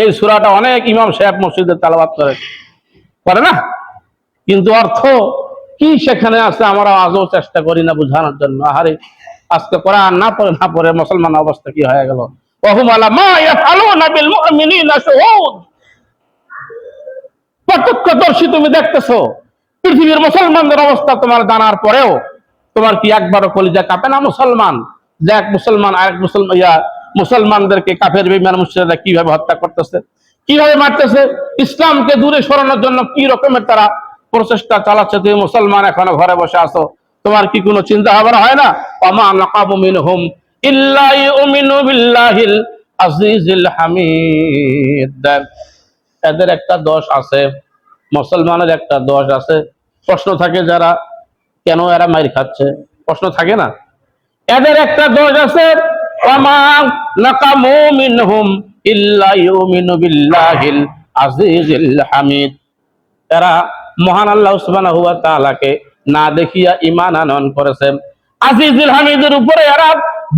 এই সুরাটা অনেক ইমাম সাহেব মসজিদে তালাবাদ করে। করে না? কিন্তু অর্থ কি সেখানে আছে আমরা আজও চেষ্টা করি না বোঝানোর জন্য। আহারে, আজকে কোরআন না পড়ে না পড়ে মুসলমান অবস্থা কি হয়ে গেল? প্রত্যক্ষদর্শী তুমি দেখতেছো? পৃথিবীর মুসলমানদের অবস্থা তোমার জানার পরেও তোমার কি একবারও কলিজা কাঁপে না মুসলমান? যে এক মুসলমান আরেক মুসলমান, ইয়া মুসলমানদেরকে কাফের বেমান মুসলিমরা কীভাবে হত্যা করতেছে, কীভাবে মারতেছে, ইসলামকে দূরে সরানোর জন্য কি রকমের তারা প্রচেষ্টা চালাচ্ছে, তুমি মুসলমান এখনও ঘরে বসে আছো, তোমার কি কোনো চিন্তা ভাবনা হয় না? অমা নাকাবু মিনহুম এদের একটা দোষ আছে, মুসলমানের একটা দোষ আছে, প্রশ্ন থাকে যারা কেন এরা মাইর খাচ্ছে, প্রশ্ন থাকে না। এদের একটা দোষ আছে মহান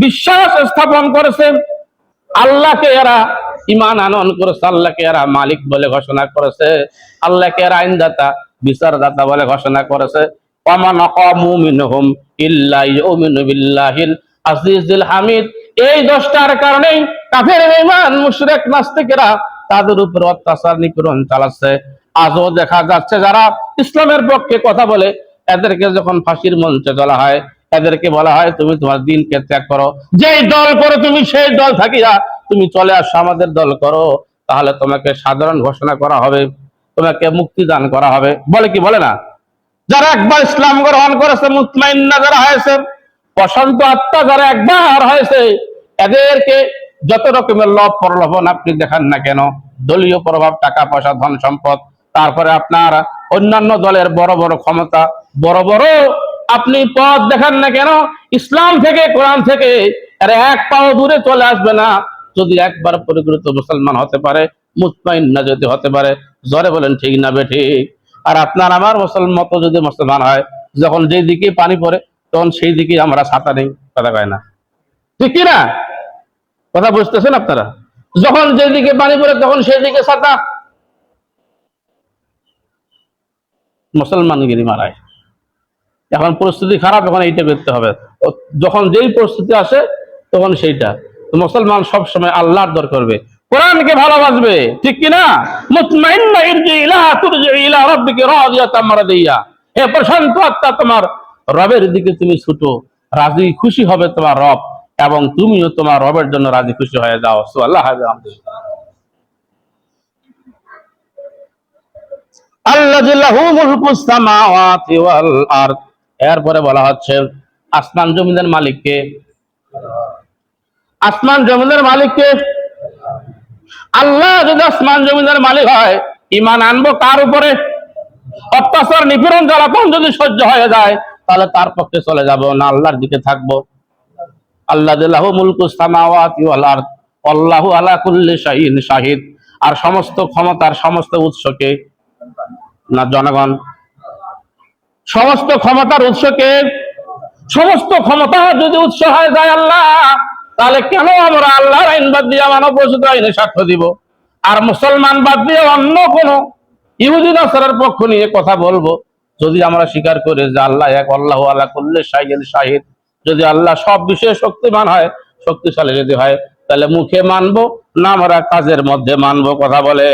বিশ্বাস স্থাপন করেছেন আল্লাহকে এরা ইমান আনয়ন করেছে, আল্লাহকে এরা মালিক বলে ঘোষণা করেছে, আল্লাহকে এরা আইনদাতা, বিচারদাতা বলে ঘোষণা করেছে। ইল্লা ইউমিনু বিল্লাহিল আজিজুল হামিদ, এই দশটার কারণেই কাফের বেঈমান মুশরিক নাস্তিকেরা তাদের উপর অত্যাচার নিপীড়ন চালাচ্ছে। আজও দেখা যাচ্ছে যারা ইসলামের পক্ষে কথা বলে, এদেরকে যখন ফাঁসির মঞ্চে তোলা হয়, এদেরকে বলা হয়, তুমি তোমার দিনকে ত্যাগ করো। যেই দল করো তুমি, সেই দল থাকিয়া তুমি চলে আসো আমাদের দল করো। তাহলে তোমাকে সাধারণ ঘোষণা করা হবে, তোমাকে মুক্তি দান করা হবে। বলে কি বলে না? যারা একবার ইসলাম গ্রহণ করেছে মুতমাইন্না যারা হয়েছে বসন্ত আত্মা যারা একবার হয়েছে, এদেরকে যত রকমের লভ প্রলোভন আপনি দেখান না কেন, দলীয় প্রভাব, টাকা পয়সা, ধন সম্পদ, তারপরে আপনার অন্যান্য দলের বড় বড় ক্ষমতা, বড় বড় আপনি পথ দেখান না কেন, ইসলাম থেকে, কোরআন থেকে, আর এক পাও দূরে চলে আসবে না। যদি একবার পরিকৃত মুসলমান হতে পারে মুতমাইন্না যদি হতে পারে, জরে বলেন ঠিক না বে ঠিক। আর আপনার আমার মুসলমান মতো যদি মুসলমান হয়, যখন যেদিকে পানি পড়ে তখন সেই দিকে আমরা ছাতা নেই, কথা কয় না। ঠিক না কথা বুঝতেছেন আপনারা? যখন যেদিকে পানি পড়ে তখন সেই দিকে ছাতা মুসলমানগিরি মারায়। এখন পরিস্থিতি খারাপ, এখন এইটা করতে হবে। যখন যেই পরিস্থিতি আসে, তখন সেইটা। মুসলমান সব সময় আল্লাহর দর করবে। কোরআনকে ভালোবাসবে, ঠিক কি না মুতমাইন্না ইরজি ইলা তুরজি ইলা রাব্বিকা রাদিয়াতাম মারদিয়া। হে প্রশান্ত আত্মা, তোমার রবের দিকে তুমি ছুটো, রাজি খুশি হবে তোমার রব, এবং তুমিও তোমার রবের জন্য রাজি খুশি হয়ে যাও। সুবহানাল্লাহ, আলহামদুলিল্লাহ। আল্লাযী লাহু মুলকুস সামাওয়াতি ওয়াল আরদ। এরপরে বলা হচ্ছে, আসমান জমিনের মালিককে। আসমান জমিনের মালিককে? আল্লাহ যদি আসমান জমিনের মালিক হয় ইমান আনব কার উপরে? অত্যাচার, নিপীড়ন যদি সহ্য হয়ে যায় তাহলে তার পক্ষে চলে যাব না আল্লাহর দিকে থাকব। আল্লাহ আল্লাহু আলা শাহিদ। আর সমস্ত ক্ষমতার সমস্ত উৎসকে না জনগণ, সমস্ত ক্ষমতার উৎসকে, সমস্ত ক্ষমতা যদি উৎস হয় যায় আল্লাহ, তাহলে কেন আমরা আল্লাহর আইন বাদ দিয়ে মানব বসিত আইনে সাক্ষ্য দিব? আর মুসলমান বাদ দিয়ে অন্য কোন ইহুদিন পক্ষ নিয়ে কথা বলব। যদি আমরা স্বীকার করে যে আল্লাহ এক, আল্লাহ আল্লাহ করলে শাহিদ শাহিদ, যদি আল্লাহ সব বিষয়ে শক্তিমান হয়, শক্তিশালী যদি হয়, তাহলে মুখে মানবো, না আমরা কাজের মধ্যে মানবো, কথা বলে।